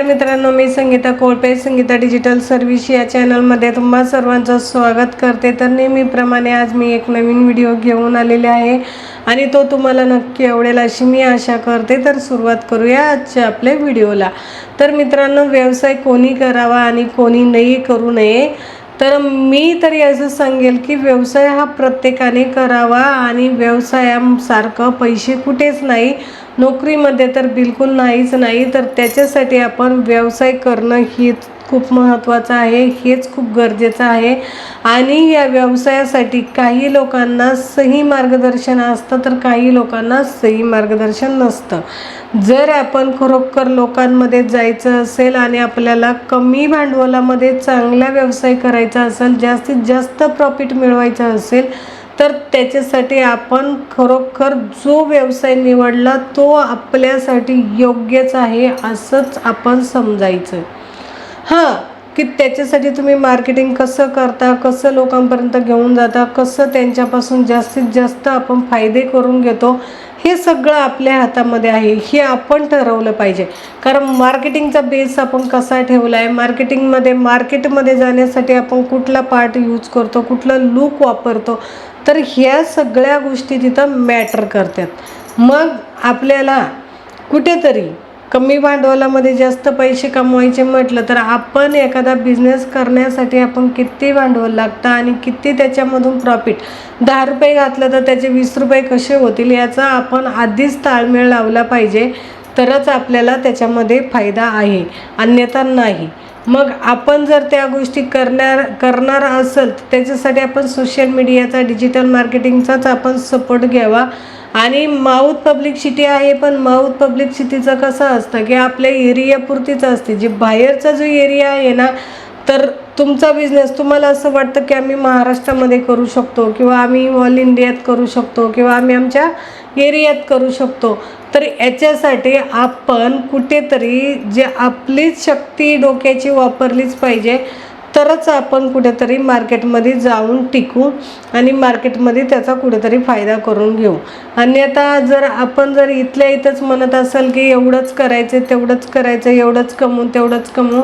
नमस्कार मित्रांनो मी संगीता कोळपे संगीता डिजिटल सर्व्हिस या चॅनलमध्ये तुम्हा सर्वांचं स्वागत करते. तर नेहमीप्रमाणे आज मी एक नवीन व्हिडिओ घेऊन आलेले आहे आणि तो तुम्हाला नक्की आवडेल अशी मी आशा करते. तर सुरुवात करूया आजच्या आपल्या व्हिडिओला तर मित्रांनो व्यवसाय कोणी करावा आणि कोणी नाही करू नये तर मी तरी असं सांगेल की व्यवसाय हा प्रत्येकाने करावा आणि व्यवसायासारखं पैसे कुठेच नाही नोकरीमध्ये तर बिलकुल नाहीच नाही तर त्याच्यासाठी आपण व्यवसाय करणं ही खूप महत्त्वाचं आहे हेच खूप गरजेचं आहे. आणि या व्यवसायासाठी काही लोकांना सही मार्गदर्शन असतं तर काही लोकांना सही मार्गदर्शन नसतं. जर आपण खरोखर लोकांमध्ये जायचं असेल आणि आपल्याला कमी भांडवलामध्ये चांगला व्यवसाय करायचा असेल जास्तीत जास्त प्रॉफिट मिळवायचं असेल तर त्याच्यासाठी आपण खरोखर जो व्यवसाय निवडला तो आपल्यासाठी योग्यच आहे असंच आपण समजायचं. हां की त्याच्यासाठी तुम्ही मार्केटिंग कसं करता कसं लोकांपर्यंत घेऊन जाता कसं त्यांच्यापासून जास्तीत जास्त आपण फायदे करून घेतो हे सगळं आपल्या हातामध्ये आहे हे आपण ठरवलं पाहिजे. कारण मार्केटिंगचा बेस आपण कसा ठेवला आहे मार्केटिंगमध्ये मार्केटमध्ये जाण्यासाठी आपण कुठला पार्ट यूज करतो कुठला लूक वापरतो तर ह्या सगळ्या गोष्टी तिथं मॅटर करतात. मग आपल्याला कुठेतरी कमी भांडवलामध्ये जास्त पैसे कमवायचे म्हटलं तर आपण एखादा बिझनेस करण्यासाठी आपण किती भांडवल लागतं आणि किती त्याच्यामधून प्रॉफिट दहा रुपये घातलं तर त्याचे वीस रुपये कसे होतील याचा आपण आधीच ताळमेळ लावला पाहिजे. तरच आपल्याला त्याच्यामध्ये फायदा आहे अन्यथा नाही. मग आपण जर त्या गोष्टी करणार करणार असेल तर त्याच्यासाठी आपण सोशल मीडियाचा डिजिटल मार्केटिंगचाच आपण सपोर्ट घ्यावा. आणि माऊथ पब्लिक सिटी आहे पण माऊथ पब्लिक सिटीचं कसं असतं की आपल्या एरियापुरतीच असते. जे बाहेरचा जो एरिया आहे ना तर तुमचा बिझनेस तुम्हाला असं वाटतं की आम्ही महाराष्ट्रामध्ये करू शकतो किंवा आम्ही ऑल इंडियात करू शकतो किंवा आम्ही आमच्या एरियात करू शकतो. तर याच्यासाठी आपण कुठेतरी जे आपलीच शक्ती डोक्याची वापरलीच पाहिजे तरच आपण कुठेतरी मार्केटमध्ये जाऊन टिकू आणि मार्केटमध्ये त्याचा कुठेतरी फायदा करून घेऊ. अन्यथा जर आपण जर इथल्या इथंच म्हणत असाल की एवढंच करायचं तेवढंच करायचं एवढंच कमवू तेवढंच कमवू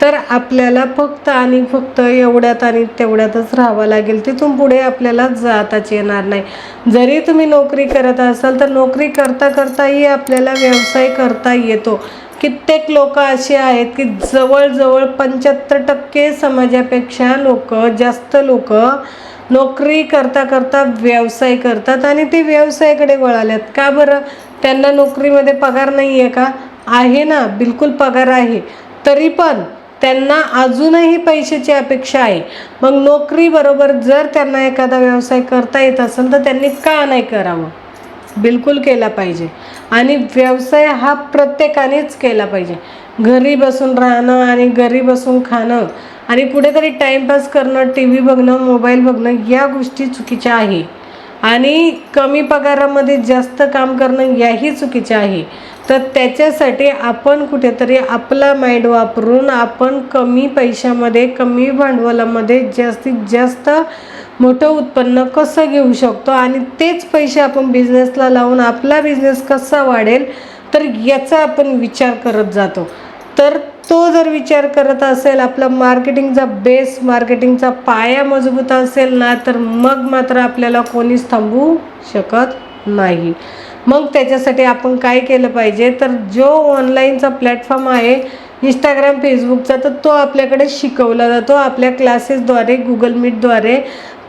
तर आपल्याला फक्त आणि फक्त एवढ्यात आणि तेवढ्यातच राहावं लागेल. तिथून पुढे आपल्याला जाताच येणार नाही. जरी तुम्ही नोकरी करत असाल तर नोकरी करता करताही आपल्याला व्यवसाय करता येतो. कित्येक लोक असे आहेत की जवळजवळ पंच्याहत्तर टक्के समाजापेक्षा लोक जास्त लोक नोकरी करता करता व्यवसाय करतात आणि ते व्यवसायाकडे वळाल्यात. का बरं? त्यांना नोकरीमध्ये पगार नाही आहे का? आहे ना बिलकुल पगार आहे. तरी पण त्यांना अजूनही पैशाची अपेक्षा आहे. मग नोकरीबरोबर जर त्यांना एखादा व्यवसाय करता येत असेल तर त्यांनी का नाही करावं? बिलकुल केला पाहिजे. आणि व्यवसाय हा प्रत्येकानेच केला पाहिजे. घरी बसून राहणं आणि घरी बसून खाणं आणि कुठेतरी टाईमपास करणं टी व्ही बघणं मोबाईल बघणं या गोष्टी चुकीच्या आहे. आणि कमी पगारामध्ये जास्त काम करणं याही चुकीच्या आहे. तर त्याच्यासाठी आपण कुठेतरी आपला माइंड वापरून आपण कमी पैशामध्ये कमी भांडवलामध्ये जास्तीत जास्त मोठं उत्पन्न कसं घेऊ शकतो आणि तेच पैसे आपण बिझनेसला लावून आपला बिझनेस कसा वाढेल तर याचा आपण विचार करत जातो. तर तो जर विचार करत असेल आपला मार्केटिंगचा बेस मार्केटिंगचा पाया मजबूत असेल ना तर मग मात्र आपल्याला कोणीच थांबवू शकत नाही. मग त्याच्यासाठी आपण काय केलं पाहिजे? तर जो ऑनलाईनचा प्लॅटफॉर्म आहे इंस्टाग्राम फेसबुकचा तर तो आपल्याकडे शिकवला जातो. आपल्या क्लासेसद्वारे गुगल मीटद्वारे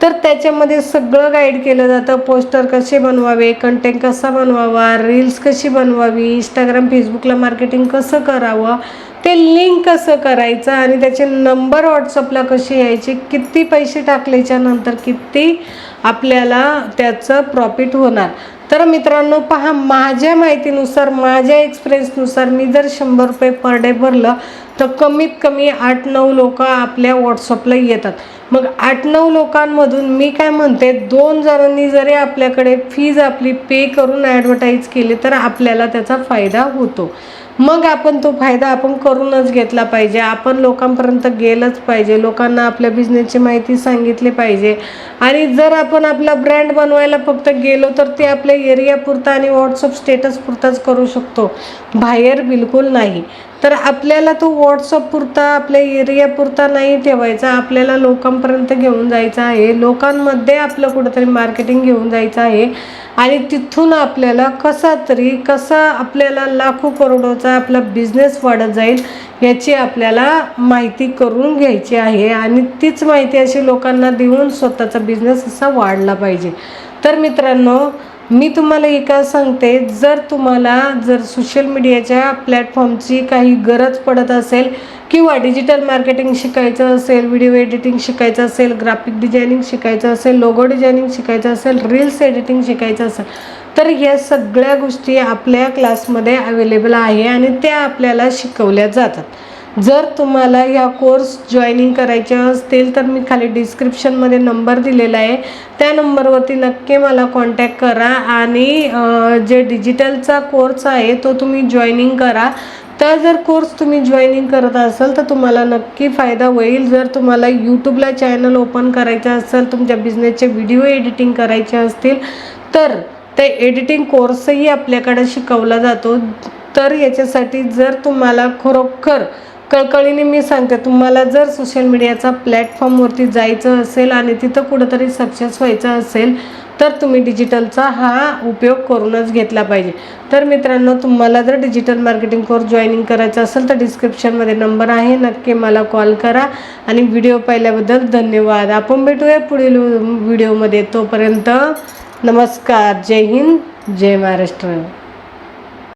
तर त्याच्यामध्ये सगळं गाईड केलं जातं. पोस्टर कसे बनवावे कंटेंट कसा बनवावा रील्स कशी बनवावी इंस्टाग्राम फेसबुकला मार्केटिंग कसं करावं ते लिंक कसं करायचं आणि त्याचे नंबर व्हॉट्सअपला कसे यायचे किती पैसे टाकल्याच्या नंतर किती आपल्याला त्याचं प्रॉफिट होणार. तर मित्रांनो पहा माझ्या माहितीनुसार माझ्या एक्सपिरियन्सनुसार मी जर शंभर रुपये पर डे भरलं तर कमीत कमी आठ नऊ लोक आपल्या व्हॉट्सअपला येतात. मग आठ नऊ लोकांमधून मी काय म्हणते दोन जणांनी जरी आपल्याकडे फीज आपली पे करून ॲडव्हर्टाईज केली तर आपल्याला त्याचा फायदा होतो. मग आपण तो फायदा आपण करूनच घेतला पाहिजे. आपण लोकांपर्यंत गेलंच पाहिजे. लोकांना आपल्या बिझनेसची माहिती सांगितली पाहिजे. आणि जर आपण आपला ब्रँड बनवायला फक्त गेलो तर ते आपल्या एरियापुरता आणि व्हॉट्सअप स्टेटसपुरताच करू शकतो. बाहेर बिलकुल नाही. तर आपल्याला तो व्हॉट्सअपपुरता आपल्या एरियापुरता नाही ठेवायचा. आपल्याला लोकांपर्यंत घेऊन जायचं आहे. लोकांमध्ये आपलं कुठंतरी मार्केटिंग घेऊन जायचं आहे. आणि तिथून आपल्याला कसा तरी कसा आपल्याला लाखो करोडोचा आपला बिझनेस वाढत जाईल याची आपल्याला माहिती करून घ्यायची आहे. आणि तीच माहिती अशी लोकांना देऊन स्वतःचा बिझनेस असा वाढला पाहिजे. तर मित्रांनो मी तुम्हाला एका सांगते जर तुम्हाला जर सोशल मीडियाच्या प्लॅटफॉर्मची काही गरज पडत असेल किंवा डिजिटल मार्केटिंग शिकायचं असेल व्हिडिओ एडिटिंग शिकायचं असेल ग्राफिक डिझायनिंग शिकायचं असेल लोगो डिझायनिंग शिकायचं असेल रील्स एडिटिंग शिकायचं असेल तर ह्या सगळ्या गोष्टी आपल्या क्लासमध्ये अवेलेबल आहे आणि त्या आपल्याला शिकवल्या जातात. जर तुम्हाला ह्या कोर्स जॉईनिंग करायचे असतील तर मी खाली डिस्क्रिप्शनमध्ये नंबर दिलेला आहे. त्या नंबरवरती नक्की मला कॉन्टॅक्ट करा आणि जे डिजिटलचा कोर्स आहे तो तुम्ही जॉईनिंग करा. तर जर कोर्स तुम्ही जॉईनिंग करत असाल तर तुम्हाला नक्की फायदा होईल. जर तुम्हाला यूट्यूबला चॅनल ओपन करायचं असेल तुमच्या बिझनेसचे व्हिडिओ एडिटिंग करायचे असतील तर ते एडिटिंग कोर्सही आपल्याकडे शिकवला जातो. तर याच्यासाठी जर तुम्हाला खरोखर कळकळीने मी सांगते तुम्हाला जर सोशल मीडियाचा प्लॅटफॉर्मवरती जायचं असेल आणि तिथं कुठंतरी सक्सेस व्हायचं असेल तर तुम्ही डिजिटलचा हा उपयोग करूनच घेतला पाहिजे. तर मित्रांनो तुम्हाला जर डिजिटल मार्केटिंग कोर्स जॉईनिंग करायचा असेल तर डिस्क्रिप्शनमध्ये नंबर आहे. नक्की मला कॉल करा आणि व्हिडिओ पाहिल्याबद्दल धन्यवाद. आपण भेटूया पुढील व्हिडिओमध्ये तोपर्यंत नमस्कार. जय हिंद. जय महाराष्ट्र.